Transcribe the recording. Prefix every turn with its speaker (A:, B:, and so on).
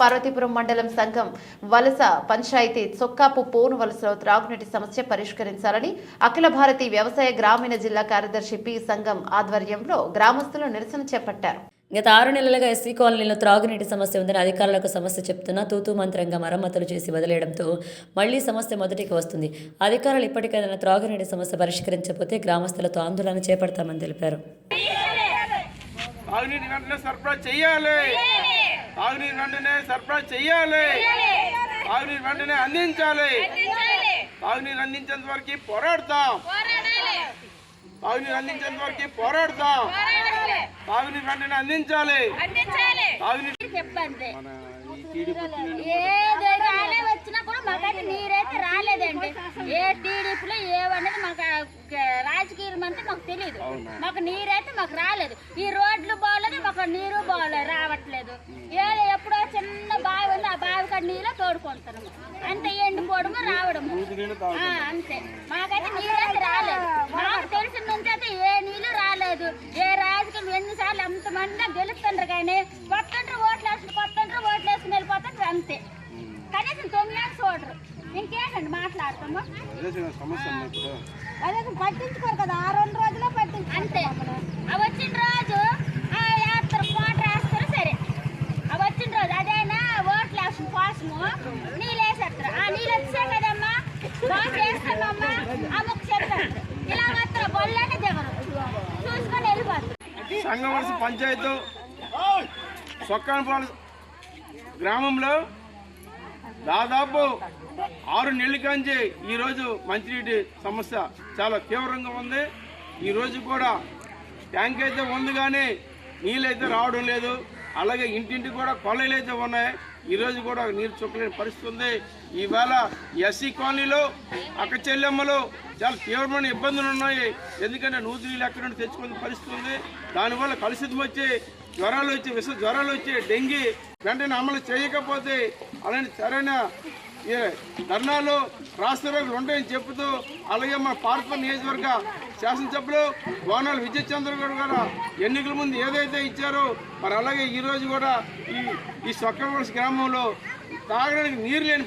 A: పార్వతీపురం మండలం సంఘం వలస పంచాయతీ చొక్కాపు పోను వలసలో త్రాగునీటి సమస్య పరిష్కరించాలని అఖిల భారతీయ వ్యవసాయ గ్రామీణ జిల్లా కార్యదర్శి పి సంఘం ఆధ్వర్యంలో గ్రామస్తులు నిరసన చేపట్టారు.
B: గత ఆరు నెలలుగా ఎస్సీ కాలనీలో త్రాగునీటి సమస్య ఉందని అధికారులకు సమస్య చెప్తున్నా తూతూ మంత్రంగా మరమ్మతులు చేసి వదిలేయడంతో మళ్ళీ సమస్య మొదటికి వస్తుంది. అధికారులు ఇప్పటికైనా త్రాగునీటి సమస్య పరిష్కరించకపోతే గ్రామస్తులతో ఆందోళన చేపడతామని తెలిపారు.
C: తాగునీటి వెంటనే సరఫరా చెయ్యాలి తాగునీరు వెంటనే సరఫరా చెయ్యాలి తాగునీరు వెంటనే అందించాలి. తాగునీరు అందించేంత వరకు పోరాడతాం. తాగునీరు అందించేంత వరకు పోరాడతాం. తాగునీరు వెంటనే అందించాలి. తాగునీరు
D: చెప్పండి. వచ్చినా కూడా మాకైతే నీరైతే రాలేదండి. ఏ మాకు రాజకీయం అంటే మాకు తెలియదు మాకు నీరైతే మాకు రాలేదు. ఈ రోడ్లు బాగలేదు మాకు నీరు బాగలేదు రావట్లేదు. ఏదో ఎప్పుడో చిన్న బావి ఉంది ఆ బావి కాడ నీళ్ళు తోడుకుంటాము అంతే ఎండిపోవడము రావడము. అంతే. మాకైతే నీరైతే రాలేదు. మాకు తెలిసిన నుంచి అయితే ఏ నీళ్ళు రాలేదు. ఏ రాజకీయం ఎన్నిసార్లు ఎంతమంది గెలుస్తుండ్రు కానీ కొత్తండ్రు ఓట్లు వేసుకుని కొత్తండ్రు
C: అదే
D: పట్టించుకోరు కదా ఆ రెండు రోజులే పట్టించు అంతే. ఆ వచ్చిన రోజు ఆ వేస్తారు కోట వేస్తారు సరే. ఆ వచ్చిన రోజు అదేనా ఓట్లు వేసిన కోసము నీళ్ళు వేసేస్తారు. ఆ నీళ్ళు వచ్చే కదమ్మా బాగా వేస్తామమ్మా అమ్మకు చెప్తారు. ఇలా మాత్రం బొల్లానే దిగరు చూసుకొని వెళ్ళిపోతారు.
C: పంచాయతీ గ్రామంలో దాదాపు ఆరు నెలల కాంచి ఈరోజు మంచినీటి సమస్య చాలా తీవ్రంగా ఉంది. ఈరోజు కూడా ట్యాంక్ అయితే ఉంది కానీ నీళ్ళైతే రావడం లేదు. అలాగే ఇంటింటి కూడా కొలలు అయితే ఉన్నాయి ఈరోజు కూడా నీరు చుక్కలేని పరిస్థితి ఉంది. ఈవేళ ఎస్సీ కాలనీలో అక్క చెల్లెమ్మలు చాలా తీవ్రమైన ఇబ్బందులు ఉన్నాయి. ఎందుకంటే నూతి నీళ్ళు ఎక్కడ నుండి తెచ్చుకునే పరిస్థితి ఉంది. దానివల్ల కలుషితం వచ్చి జ్వరాలు వచ్చి విష జ్వరాలు వచ్చి డెంగీ వెంటనే అమలు చేయకపోతే అలాంటి సరైన ధర్నాలు రాష్ట్ర రాష్ట్రాలు ఉంటాయని చెబుతూ అలాగే మన పార్ప నియోజకవర్గ శాసనసభ్యులు గోనాలు విద్యుత్ చంద్రగౌడ్ గారు ఎన్నికల ముందు ఏదైతే ఇచ్చారో మరి అలాగే ఈ రోజు కూడా ఈ ఈ సొక్కవలస గ్రామంలో తాగడానికి నీరు లేని